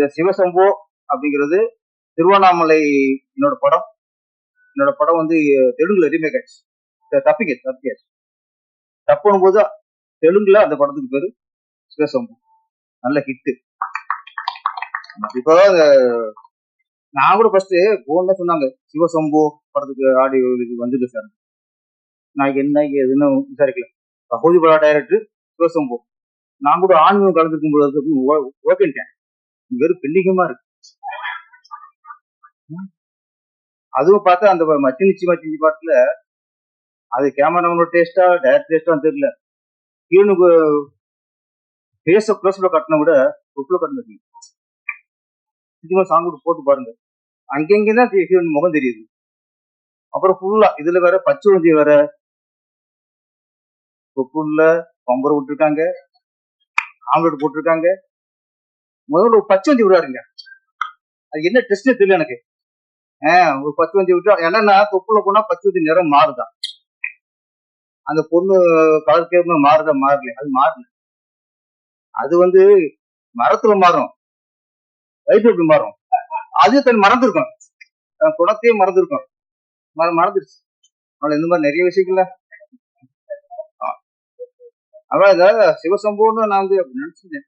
இந்த சிவசம்போ அப்படிங்கிறது திருவண்ணாமலை என்னோட படம். என்னோட படம் வந்து தெலுங்குல ரீமேக் ஆச்சு. தப்பிங்க தப்பியாச்சு. தப்புனும் போது தெலுங்குல அந்த படத்துக்கு பேரு சிவசம்பு. நல்ல ஹிட்டு இப்போ நான் கூட ஃபர்ஸ்ட் போன சொன்னாங்க சிவசம்பு படத்துக்கு ஆடியோ இது வந்துட்டு சார் நான் என்ன எதுன்னு விசாரிக்கல. பகுதி படா டைரக்டர் சிவசம்பு. நான் கூட ஆன்மீகம் கலந்துக்கும் போது ஓகேன்ட்டேன். வெறும் பெண்டிங்கமா இருக்கு. அதுவும் பார்த்தா அந்த மச்சி நிச்சி மச்சி பாட்டுல அது கேமராமனோட டேஸ்டா டேரக்ட் டேஸ்டான்னு தெரியல. ஹீரோனுக்கு பேச க்ளோஸ்ல கட்டின விட லுக்ல கட்டினது சினிமா சாங் கூட போட்டு பாருங்க. அங்கங்க தான் ஹீரோன் முகம் தெரியுது. அப்புறம் ஃபுல்லா இதுல வேற பச்சை வஞ்சி வேற. தொப்புள்ள பம்பரை விட்டுருக்காங்க. ஆம்லெட் போட்டிருக்காங்க. முதல்ல ஒரு பச்சை வண்டி விடுவாருங்க அது என்ன டெஸ்ட்னே தெரியல எனக்கு. ஆஹ் ஒரு பச்சை வண்டி விட்டா என்னன்னா தொப்புல போனா பச்சை வண்டி நிறம் மாறுதான் அந்த பொண்ணு கலர் கேட்பு மாறுதா? மாறல அது மாறல. அது வந்து மரத்துல மாறும். வயிற்று எப்படி மாறும். அது தன் மறந்துருக்கும். தன் மறந்துருக்கும். மற மறந்துருச்சு. அதனால இந்த மாதிரி நிறைய விஷயங்கள்ல. அதான் இந்த சிவசம்பவம்னு நான் வந்து அப்படி நினைச்சிருந்தேன்.